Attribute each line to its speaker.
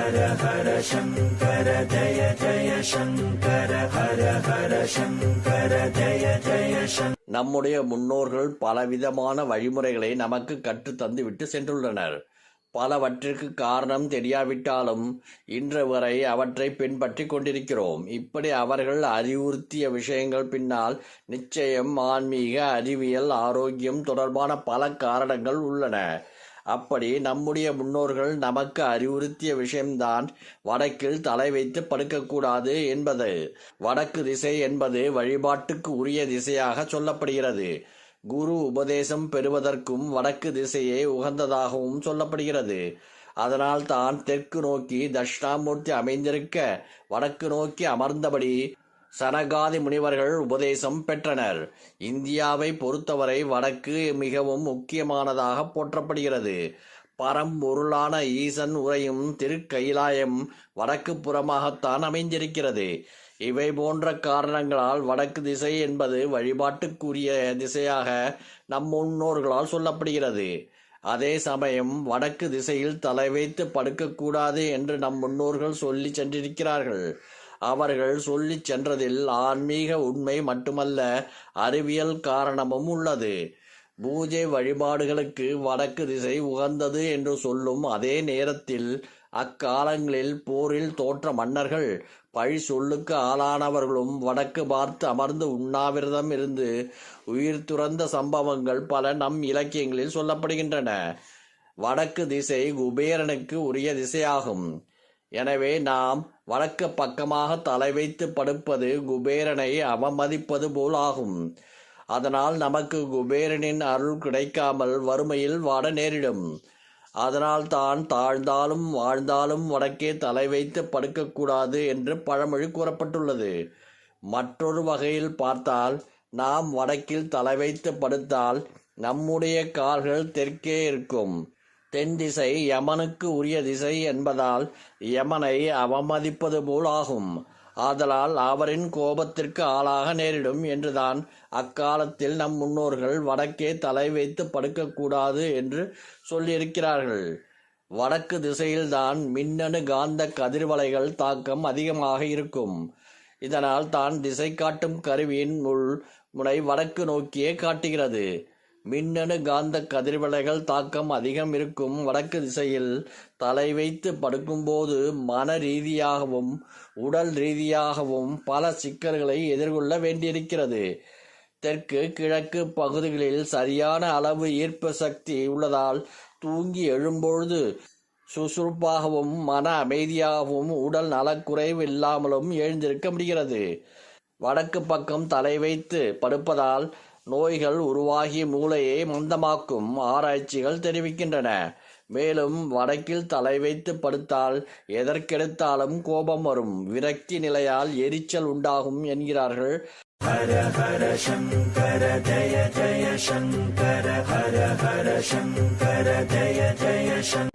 Speaker 1: ஹர ஹர சங்கர ஜய ஜய சங்கர ஹர ஹர சங்கர ஜய ஜய
Speaker 2: நம்முடைய முன்னோர்கள் பலவிதமான வழிமுறைகளை நமக்கு கற்றுத் தந்துவிட்டு சென்றுள்ளனர். பலவற்றிற்கு காரணம் தெரியாவிட்டாலும் இன்று வரை அவற்றை பின்பற்றி கொண்டிருக்கிறோம். இப்படி அவர்கள் அறிவுறுத்திய விஷயங்கள் பின்னால் நிச்சயம் ஆன்மீக அறிவியல் ஆரோக்கியம் தொடர்பான பல காரணங்கள் உள்ளன. அப்படி நம்முடைய முன்னோர்கள் நமக்கு அறிவுறுத்திய விஷயம்தான் வடக்கில் தலை வைத்து படுக்கக்கூடாது என்பது. வடக்கு திசை என்பது வழிபாட்டுக்கு உரிய திசையாக சொல்லப்படுகிறது. குரு உபதேசம் பெறுவதற்கும் வடக்கு திசையே உகந்ததாகவும் சொல்லப்படுகிறது. அதனால் தான் தெற்கு நோக்கி தட்சிணாமூர்த்தி அமைந்திருக்க வடக்கு நோக்கி அமர்ந்தபடி சனகாதி முனிவர்கள் உபதேசம் பெற்றனர். இந்தியாவை பொறுத்தவரை வடக்கு மிகவும் முக்கியமானதாக போற்றப்படுகிறது. பரம்பொருளான ஈசன் உரையும் திருக்கைலாயம் வடக்கு புறமாகத்தான் அமைந்திருக்கிறது. இவை போன்ற காரணங்களால் வடக்கு திசை என்பது வழிபாட்டுக்குரிய திசையாக நம் முன்னோர்களால் சொல்லப்படுகிறது. அதே சமயம் வடக்கு திசையில் தலை வைத்து படுக்கக்கூடாது என்று நம் முன்னோர்கள் சொல்லி சென்றிருக்கிறார்கள். அவர்கள் சொல்லி சென்றதில் ஆன்மீக உண்மை மட்டுமல்ல அறிவியல் காரணமும் உள்ளது. பூஜை வழிபாடுகளுக்கு வடக்கு திசை உகந்தது என்று சொல்லும் அதே நேரத்தில் அக்காலங்களில் போரில் தோற்ற மன்னர்கள் பழி சொல்லுக்கு ஆளானவர்களும் வடக்கு பார்த்து அமர்ந்து உண்ணாவிரதம் இருந்து உயிர் துறந்த சம்பவங்கள் பல நம் இலக்கியங்களில் சொல்லப்படுகின்றன. வடக்கு திசை குபேரனுக்கு உரிய திசையாகும். எனவே நாம் வடக்கு பக்கமாக தலை வைத்து படுப்பது குபேரனை அவமதிப்பது போல் ஆகும். அதனால் நமக்கு குபேரனின் அருள் கிடைக்காமல் வறுமையில் வாட நேரிடும். அதனால் தான் தாழ்ந்தாலும் வாழ்ந்தாலும் வடக்கே தலை வைத்து படுக்கக்கூடாது என்று பழமொழி கூறப்பட்டுள்ளது. மற்றொரு வகையில் பார்த்தால் நாம் வடக்கில் தலை வைத்து படுத்தால் நம்முடைய கால்கள் தெற்கே இருக்கும். தென் திசை யமனுக்கு உரிய திசை என்பதால் யமனை அவமதிப்பது போல் ஆகும் ஆதலால் அவரின் கோபத்திற்கு ஆளாக நேரிடும் என்றுதான் அக்காலத்தில் நம் முன்னோர்கள் வடக்கே தலை வைத்து படுக்கக்கூடாது என்று சொல்லியிருக்கிறார்கள். வடக்கு திசையில்தான் மின்னணு காந்த கதிர்வலைகள் தாக்கம் அதிகமாக இருக்கும். இதனால் தான் திசை காட்டும் கருவியின் முள் முனை வடக்கு நோக்கியே காட்டுகிறது. மின்னணு காந்த கதிர்வலைகள் தாக்கம் அதிகம் இருக்கும் வடக்கு திசையில் தலை வைத்து படுக்கும்போது மன ரீதியாகவும் உடல் ரீதியாகவும் பல சிக்கல்களை எதிர்கொள்ள வேண்டியிருக்கிறது. தெற்கு கிழக்கு பகுதிகளில் சரியான அளவு ஈர்ப்பு சக்தி உள்ளதால் தூங்கி எழும்பொழுது சுறுசுறுப்பாகவும் மன அமைதியாகவும் உடல் நலக்குறைவு இல்லாமலும் எழுந்திருக்க முடிகிறது. வடக்கு பக்கம் தலை வைத்து படுப்பதால் நோய்கள் உருவாகி மூளையை மந்தமாக்கும் ஆராய்ச்சிகள் தெரிவிக்கின்றன. மேலும் வடக்கில் தலை வைத்து படுத்தால் எதற்கெடுத்தாலும் கோபம் வரும். விரக்தி நிலையால் எரிச்சல் உண்டாகும் என்கிறார்கள்.
Speaker 1: ஹர ஹர சங்கர ஜய ஜய சங்கர ஹர ஹர சங்கர ஜய ஜய சங்கர